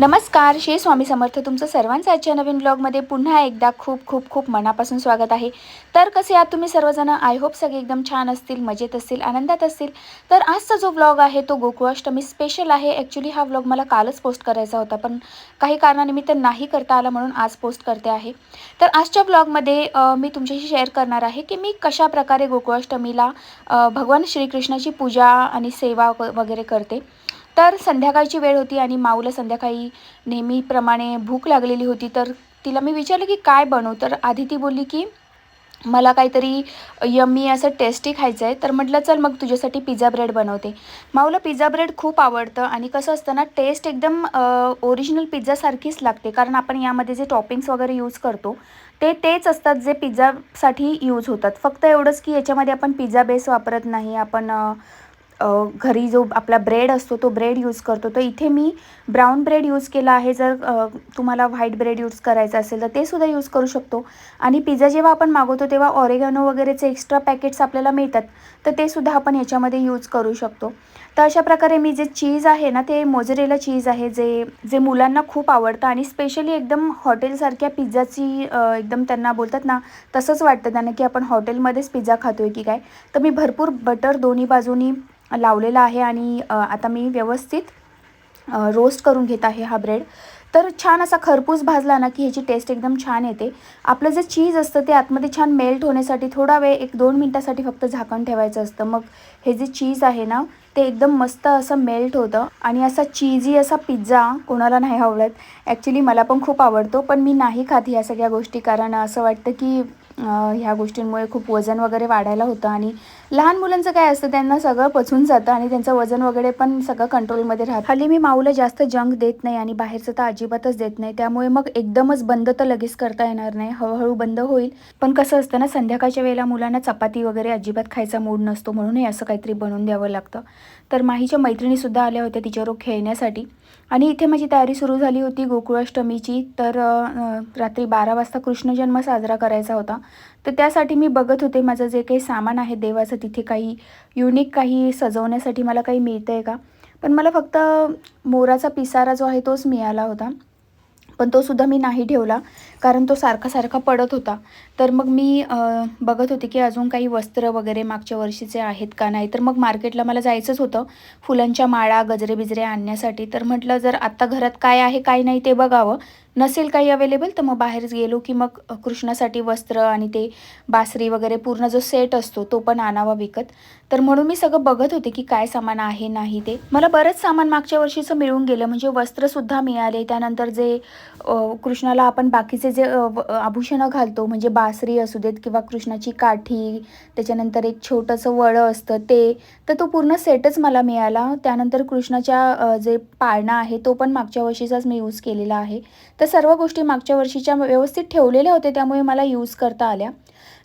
नमस्कार श्री स्वामी समर्थ. तुमचं सर्वांचं आजच्या नवीन ब्लॉगमध्ये पुन्हा एकदा खूप खूप खूप मनापासून स्वागत आहे. तर कसे आहात तुम्ही सर्वजण? आय होप सगळे एकदम छान असतील मजेत असतील आनंदात असतील. तर आजचा जो ब्लॉग आहे तो गोकुळाष्टमी स्पेशल आहे. ॲक्च्युली हा ब्लॉग मला कालच पोस्ट करायचा होता पण काही कारणानिमित्त नाही करता आला म्हणून आज पोस्ट करते आहे. तर आजच्या ब्लॉगमध्ये मी तुमच्याशी शेअर करणार आहे की मी कशा प्रकारे गोकुळाष्टमीला भगवान श्रीकृष्णाची पूजा आणि सेवा वगैरे करते. तर संध्याकाळची वेळ होती आणि माऊला संध्याकाळी नेहमीप्रमाणे भूक लागलेली होती. तर तिला मी विचारलं की काय बनवू? तर आधी ती बोलली की मला काहीतरी यम्मी असं टेस्टी खायचं आहे. तर म्हटलं चल मग तुझ्यासाठी पिझ्झा ब्रेड बनवते. माऊला पिझ्झा ब्रेड खूप आवडतं आणि कसं असतं ना टेस्ट एकदम ओरिजिनल पिझ्झासारखीच लागते. कारण आपण यामध्ये जे टॉपिंग्स वगैरे यूज करतो ते तेच असतात जे पिझ्झासाठी यूज होतात. फक्त एवढंच की याच्यामध्ये आपण पिझ्झा बेस वापरत नाही. आपण घरी जो आपला ब्रेड असतो तो ब्रेड यूज करतो. तर इथे मी ब्राऊन ब्रेड यूज केला आहे. जर तुम्हाला व्हाईट ब्रेड यूज करायचं असेल तर ते सुद्धा यूज करू शकतो. आणि पिझ्झा जेव्हा आपण मागवतो तेव्हा ऑरेगॅनो वगैरेचे एक्स्ट्रा पॅकेट्स आपल्याला मिळतात. तर ते सुद्धा आपण याच्यामध्ये यूज करू शकतो. तर अशा प्रकारे मी जे चीज आहे ना ते मोजरेला चीज आहे जे जे मुलांना खूप आवडतं. आणि स्पेशली एकदम हॉटेलसारख्या पिझ्झाची एकदम त्यांना बोलतात ना तसंच वाटतं त्यांना की आपण हॉटेलमध्येच पिझ्झा खातो आहे की काय. तर मी भरपूर बटर दोन्ही बाजूनी लावलेला आहे आणि आता मी व्यवस्थित रोस्ट करून घेत आहे हा ब्रेड तर छान असा खरपूस भाजला ना की ह्याची टेस्ट एकदम छान येते. आपलं जे चीज असतं ते आतमध्ये छान मेल्ट होण्यासाठी थोडा वेळ एक दोन मिनटासाठी फक्त झाकण ठेवायचं असतं. मग हे जे चीज आहे ना ते एकदम मस्त असं मेल्ट होतं. आणि असा चीजी असा पिझ्झा कोणाला नाही आवडत. ॲक्च्युली मला पण खूप आवडतो पण मी नाही खात ह्या सगळ्या गोष्टी कारण असं वाटतं की ह्या गोष्टींमुळे खूप वजन वगैरे वाढायला होतं आणि लहान मुलांचं काय असतं त्यांना सगळं पचून जातं आणि त्यांचं वजन वगैरे पण सगळं कंट्रोलमध्ये राहतं. हल्ली मी माऊला जास्त जंक देत नाही आणि बाहेरचं तर अजिबातच देत नाही. त्यामुळे मग एकदमच बंद तर लगेच करता येणार नाही. हळूहळू बंद होईल. पण कसं असतं ना संध्याकाळच्या वेळेला मुलांना चपाती वगैरे अजिबात खायचा मूड नसतो म्हणूनही असं काहीतरी बनवून द्यावं लागतं. तर माहीच्या मैत्रिणीसुद्धा आल्या होत्या तिच्याबरोबर खेळण्यासाठी. आणि इथे माझी तयारी सुरू झाली होती गोकुळाष्टमीची. तर रात्री बारा वाजता कृष्ण जन्म साजरा करायचा होता. तर त्यासाठी मी बघत होते माझं जे काही सामान आहे देवाचं तिथे काही युनिक काही सजवण्यासाठी मला काही मिळतं आहे का? पण मला फक्त मोराचा पिसारा जो आहे तोच मिळाला होता. पण तो सुद्धा मी नाही ठेवला कारण तो सारखा सारखा पडत होता. तर मग मी बघत होते की अजून काही वस्त्र वगैरे मागच्या वर्षीचे आहेत का नाही? तर मग मार्केटला मला जायचंच होतं फुलांच्या माळा गजरे बिजरे आणण्यासाठी. तर म्हटलं जर आत्ता घरात काय आहे काय नाही ते बघावं. नसेल काही अवेलेबल तर मग बाहेरच गेलो की मग कृष्णासाठी वस्त्र आणि ते बासरी वगैरे पूर्ण जो सेट असतो तो पण आणावा विकत. तर म्हणून मी सगळं बघत होते की काय सामान आहे नाही ते. मला बरंच सामान मागच्या वर्षीचं मिळून गेलं म्हणजे वस्त्रसुद्धा मिळाले. त्यानंतर जे कृष्णाला आपण बाकीचे जे व- आभूषणं घालतो म्हणजे बासरी असू देत किंवा कृष्णाची काठी त्याच्यानंतर एक छोटंसं वळं असतं ते तर तो पूर्ण सेटच मला मिळाला. त्यानंतर कृष्णाच्या जे पाळणा आहे तो पण मागच्या वर्षीचाच मी यूज केलेला आहे. तर सर्व गोष्टी मागच्या वर्षीच्या व्यवस्थित ठेवलेल्या होत्या त्यामुळे मला यूज करता आल्या.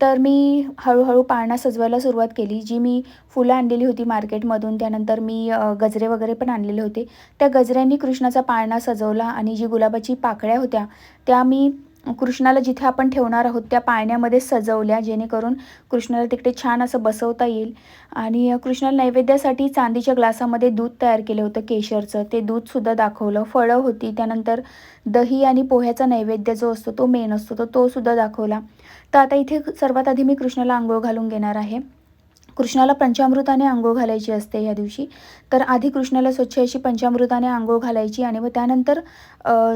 तर मी हळूहळू पाळणा सजवायला सुरुवात केली जी मी फुलं आणलेली होती मार्केटमधून त्यानंतर मी गजरे वगैरे पण आणलेले होते. त्या गजऱ्यांनी कृष्णाचा पाळणा सजवला आणि जी गुलाबाची पाकळ्या होत्या त्या मी कृष्णाला जिथे आपण ठेवणार आहोत त्या पाळण्यामध्ये सजवल्या जेणेकरून कृष्णाला तिकडे छान असं बसवता येईल. आणि कृष्णाला नैवेद्यासाठी चांदीच्या ग्लासामध्ये दूध तयार केलं होतं केशरचं. ते दूधसुद्धा दाखवलं. फळं होती त्यानंतर दही आणि पोह्याचा नैवेद्य जो असतो तो मेन असतो तर तो सुद्धा दाखवला. तर आता इथे सर्वात आधी मी कृष्णाला आंघोळ घालून घेणार आहे. कृष्णाला पंचामृताने आंघोळ घालायची असते या दिवशी. तर आधी कृष्णाला स्वच्छ अशी पंचामृताने आंघोळ घालायची आणि मग त्यानंतर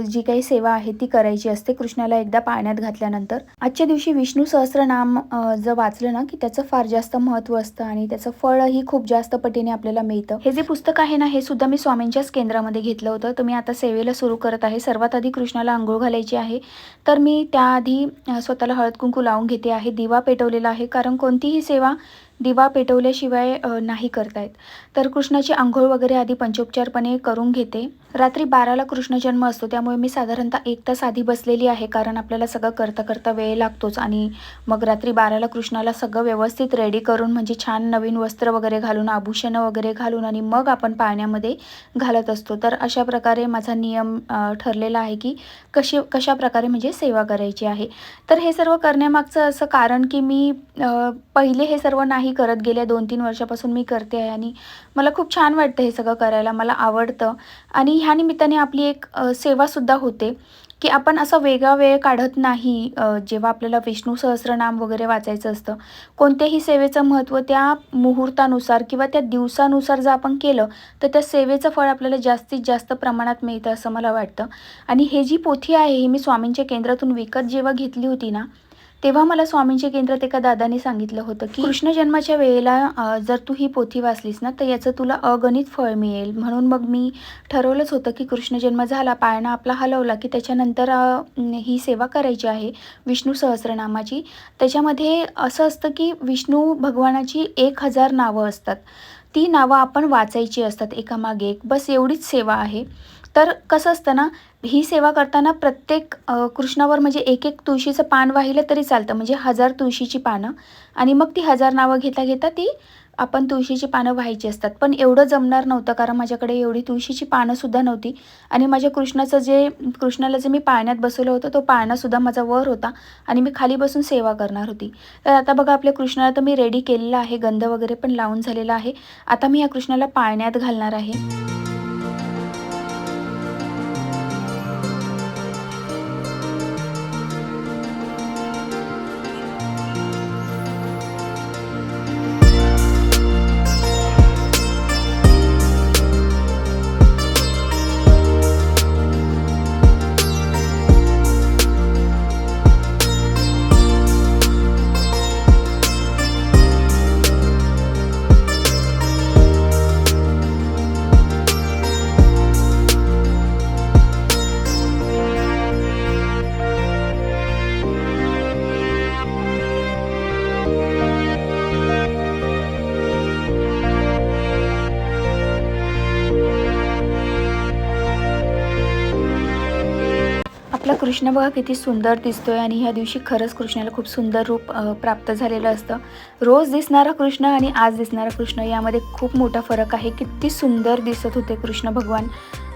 जी काही सेवा आहे ती करायची असते कृष्णाला एकदा पाण्यात घातल्यानंतर. आजच्या दिवशी विष्णू सहस्रनाम जर वाचलं ना की त्याचं फार जास्त महत्त्व असतं आणि त्याचं फळही खूप जास्त पटीने आपल्याला मिळतं. हे जे पुस्तक आहे ना हे सुद्धा मी स्वामींच्याच केंद्रामध्ये घेतलं होतं. तर मी आता सेवेला सुरू करत आहे. सर्वात आधी कृष्णाला आंघोळ घालायची आहे. तर मी त्याआधी स्वतःला हळद कुंकू लावून घेते आहे. दिवा पेटवलेला आहे. कारण कोणतीही सेवा दिवा पेटवल्याशिवाय नाही करतायत. तर कृष्णाची आंघोळ वगैरे आधी पंचोपचारपणे करून घेते. रात्री बाराला कृष्ण जन्म असतो त्यामुळे मी साधारणतः एक तास आधी बसलेली आहे कारण आपल्याला सगळं करता करता वेळ लागतोच. आणि मग रात्री बाराला कृष्णाला सगळं व्यवस्थित रेडी करून म्हणजे छान नवीन वस्त्र वगैरे घालून आभूषणं वगैरे घालून आणि मग आपण पाण्यामध्ये घालत असतो. तर अशा प्रकारे माझा नियम ठरलेला आहे की कशी कशा प्रकारे म्हणजे सेवा करायची आहे. तर हे सर्व करण्यामागचं असं कारण की मी पहिले हे सर्व नाही ही करत गेल्या दोन तीन वर्षापासून मी करते आहे आणि मला खूप छान वाटतं हे सगळं करायला मला आवडतं. आणि ह्या निमित्ताने आपली एक सेवासुद्धा होते की आपण असा वेगळा वेळ काढत नाही जेव्हा आपल्याला विष्णू सहस्रनाम वगैरे वाचायचं असतं. कोणत्याही सेवेचं महत्त्व त्या मुहूर्तानुसार किंवा त्या दिवसानुसार जर आपण केलं तर त्या सेवेचं फळ आपल्याला जास्तीत जास्त प्रमाणात मिळतं असं मला वाटतं. आणि हे जी पोथी आहे ही मी स्वामींच्या केंद्रातून विकत जेव्हा घेतली होती ना तेव्हा मला स्वामींच्या केंद्रात एका दादाने सांगितलं होतं की कृष्ण जन्माच्या वेळेला जर तू ही पोथी वाचलीस ना तर याचं तुला अगणित फळ मिळेल. म्हणून मग मी ठरवलंच होतं की कृष्ण जन्म झाला पाळणा आपला हलवला की त्याच्यानंतर ही सेवा करायची आहे विष्णू सहस्रनामाची. त्याच्यामध्ये असं असतं की विष्णू भगवानाची एक हजार नावं असतात. ती नावं आपण वाचायची असतात एकामागे एक. बस एवढीच सेवा आहे. तर कसं असतं ना ही सेवा करताना प्रत्येक कृष्णावर म्हणजे एक एक तुळशीचं पान वाहिलं तरी चालतं. म्हणजे हजार तुळशीची पानं आणि मग ती हजार नावं घेता घेता ती आपण तुळशीची पानं व्हायची असतात. पण एवढं जमणार नव्हतं कारण माझ्याकडे एवढी तुळशीची पानंसुद्धा नव्हती आणि माझ्या कृष्णाचं जे कृष्णाला जे मी पाळण्यात बसवलं होतं तो पाळणासुद्धा माझा वर होता आणि मी खाली बसून सेवा करणार होती. तर आता बघा आपल्या कृष्णाला तर मी रेडी केलेलं आहे. गंध वगैरे पण लावून झालेला आहे. आता मी या कृष्णाला पाळण्यात घालणार आहे. कृष्ण बघा किती सुंदर दिसतोय आणि ह्या दिवशी खरंच कृष्णाला खूप सुंदर रूप प्राप्त झालेलं असतं. रोज दिसणारा कृष्ण आणि आज दिसणारा कृष्ण यामध्ये खूप मोठा फरक आहे. किती सुंदर दिसत होते कृष्ण भगवान.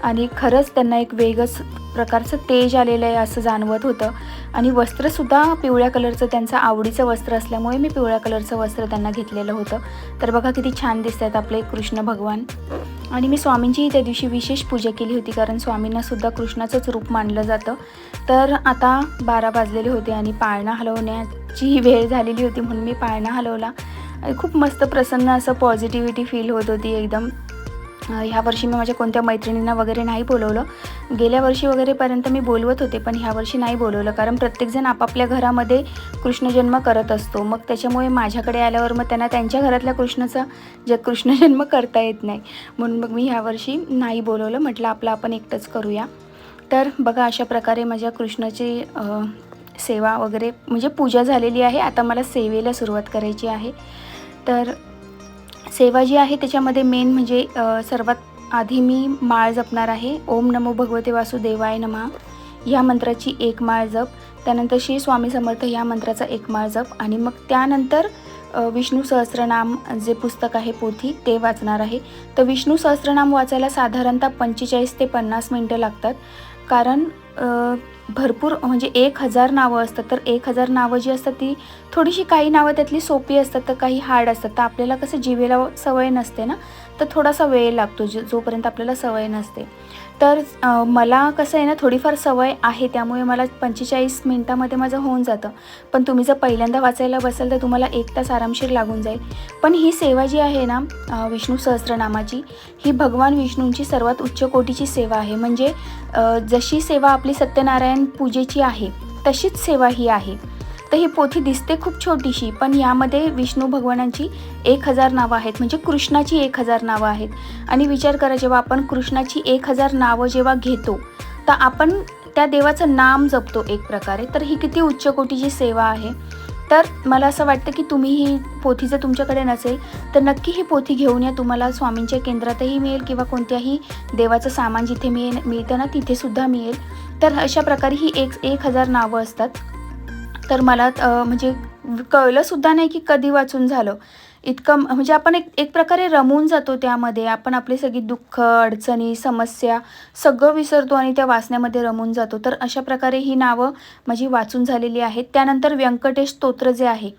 आणि खरंच त्यांना एक वेगळंच प्रकारचं तेज आलेलं आहे असं जाणवत होतं. आणि वस्त्रसुद्धा पिवळ्या कलरचं त्यांचं आवडीचं वस्त्र असल्यामुळे मी पिवळ्या कलरचं वस्त्र त्यांना घेतलेलं होतं. तर बघा किती छान दिसत आहेत आपले कृष्ण भगवान. आणि मी स्वामींचीही त्या दिवशी विशेष पूजा केली होती कारण स्वामींना सुद्धा कृष्णाचंच रूप मानलं जातं. तर आता बारा वाजलेले होते आणि पाळणा हलवण्याची वेळ झालेली होती म्हणून मी पाळणा हलवला. आणि खूप मस्त प्रसन्न असं पॉझिटिव्हिटी फील होत होती एकदम. ह्या वर्षी मी माझ्या कोणत्या मैत्रिणींना वगैरे नाही बोलवलं. गेल्या वर्षी वगैरेपर्यंत मी बोलवत होते पण ह्या वर्षी नाही बोलवलं. कारण प्रत्येकजण आपापल्या घरामध्ये कृष्णजन्म करत असतो. मग त्याच्यामुळे माझ्याकडे आल्यावर मग त्यांना त्यांच्या घरातल्या कृष्णाचा ज कृष्णजन्म करता येत नाही. म्हणून मग मी ह्या वर्षी नाही बोलवलं. म्हटलं आपलं आपण एकटंच करूया. तर बघा अशा प्रकारे माझ्या कृष्णाची सेवा वगैरे म्हणजे पूजा झालेली आहे. आता मला सेवेला सुरुवात करायची आहे. तर सेवा जी आहे त्याच्यामध्ये मेन म्हणजे सर्वात आधी मी माळ जपणार आहे. ओम नमो भगवते वासुदेवाय नमा. ह्या मंत्राची एक माळ जप त्यानंतर श्री स्वामी समर्थ ह्या मंत्राचा एक माळ जप आणि मग त्यानंतर विष्णू सहस्रनाम जे पुस्तक आहे पोथी ते वाचणार आहे. तर विष्णू सहस्रनाम वाचायला साधारणतः पंचेचाळीस ते पन्नास मिनटं लागतात. कारण भरपूर म्हणजे एक हजार नावं असतात. तर एक हजार नावं जी असतात ती थोडीशी काही नावं त्यातली सोपी असतात तर काही हार्ड असतात. तर आपल्याला कसं जिभेला सवय नसते ना तर थोडासा वेळ लागतो जो जोपर्यंत आपल्याला सवय नसते. तर मला कसं आहे ना थोडीफार सवय आहे त्यामुळे मला पंचेचाळीस मिनटामध्ये माझं होऊन जातं. पण तुम्ही जर पहिल्यांदा वाचायला बसाल तर तुम्हाला एक तास आरामशीर लागून जाईल. पण ही सेवा जी आहे ना विष्णू सहस्रनामाची ही भगवान विष्णूंची सर्वात उच्च कोटीची सेवा आहे. म्हणजे जशी सेवा आपली सत्यनारायण पूजेची आहे तशीच सेवा ही आहे. तर ही पोथी दिसते खूप छोटीशी पण यामध्ये विष्णू भगवानांची एक हजार नावं आहेत म्हणजे कृष्णाची एक हजार नावं आहेत. आणि विचार करा जेव्हा आपण कृष्णाची एक हजार नावं जेव्हा घेतो तर आपण त्या देवाचं नाम जपतो एक प्रकारे. तर ही किती उच्चकोटीची सेवा आहे. तर मला असं वाटतं की तुम्ही ही पोथी जर तुमच्याकडे नसेल तर नक्की ही पोथी घेऊन या. तुम्हाला स्वामींच्या केंद्रातही मिळेल किंवा कोणत्याही देवाचं सामान जिथे मिळेल मिळतं ना तिथेसुद्धा मिळेल. तर अशा प्रकारे ही एक एक हजार नावं असतात. तर मला म्हणजे कळलंसुद्धा नाही की कधी वाचून झालं. इतकं म्हणजे आपण एक एक प्रकारे रमून जातो त्यामध्ये. आपण आपली सगळी दुःख अडचणी समस्या सगळं विसरतो आणि त्या वाचण्यामध्ये रमून जातो. तर अशा प्रकारे ही नावं माझी वाचून झालेली आहेत. त्यानंतर व्यंकटेश स्तोत्र जे आहे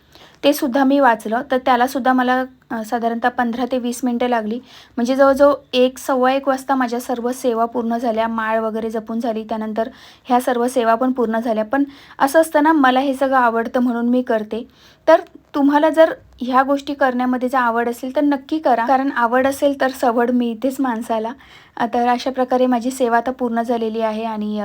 ते सुद्धा मी वाचलं. तर त्यालासुद्धा मला साधारणतः पंधरा ते वीस मिनटं लागली. म्हणजे जवळजवळ एक सव्वा एक वाजता माझ्या सर्व सेवा पूर्ण झाल्या. माळ वगैरे जपून झाली. त्यानंतर ह्या सर्व सेवा पण पूर्ण झाल्या. पण असं असताना मला हे सगळं आवडतं म्हणून मी करते. तर तुम्हाला जर ह्या गोष्टी करण्यामध्ये जर आवड असेल तर नक्की करा. कारण आवड असेल तर सवड मिळतेच माणसाला. तर अशा प्रकारे माझी सेवा तर पूर्ण झालेली आहे आणि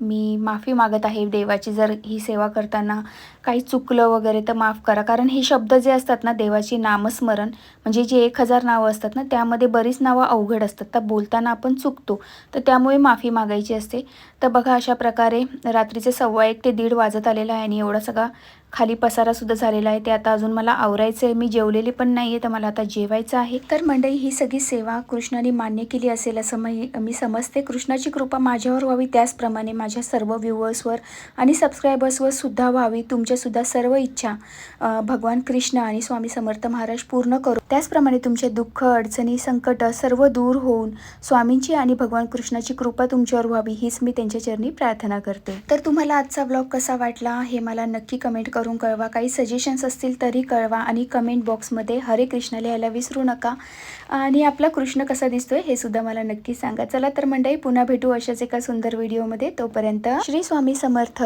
मी माफी मागत आहे देवाची. जर ही सेवा करताना काही चुकलं वगैरे तर माफ करा. कारण हे शब्द जे असतात ना देवाची नामस्मरण म्हणजे जे एक हजार नावं असतात ना त्यामध्ये बरीच नावं अवघड असतात. तर बोलताना आपण चुकतो. तर त्यामुळे माफी मागायची असते. तर बघा अशा प्रकारे रात्रीचे सव्वा एक ते दीड वाजत आलेलं आहे आणि एवढा सगळा खाली पसारासुद्धा झालेला आहे. ते आता अजून मला आवरायचं आहे मी जेवलेले पण नाही आहे तर मला आता जेवायचं आहे. तर मंडळी ही सगळी सेवा कृष्णाने मान्य केली असेल असं मी मी समजते. कृष्णाची कृपा माझ्यावर व्हावी त्याचप्रमाणे माझ्या सर्व व्ह्युअर्सवर आणि सबस्क्रायबर्सवर सुद्धा व्हावी तुमच्यासुद्धा सर्व इच्छा भगवान कृष्ण आणि स्वामी समर्थ महाराज पूर्ण करू. त्याचप्रमाणे तुमचे दुःख अडचणी संकट सर्व दूर होऊन स्वामींची आणि भगवान कृष्णाची कृपा तुमच्यावर व्हावी हीच मी त्यांच्या चरणी प्रार्थना करते. तर तुम्हाला आजचा ब्लॉग कसा वाटला हे मला नक्की कमेंट करून कळवा. काही सजेशन्स असतील तरी कळवा. आणि कमेंट बॉक्समध्ये हरे कृष्ण लिहायला विसरू नका. आणि आपला कृष्ण कसा दिसतोय हे सुद्धा मला नक्की सांगा. चला तर मंडळी पुन्हा भेटू अशाच एका सुंदर व्हिडिओमध्ये तोपर्यंत श्री स्वामी समर्थ.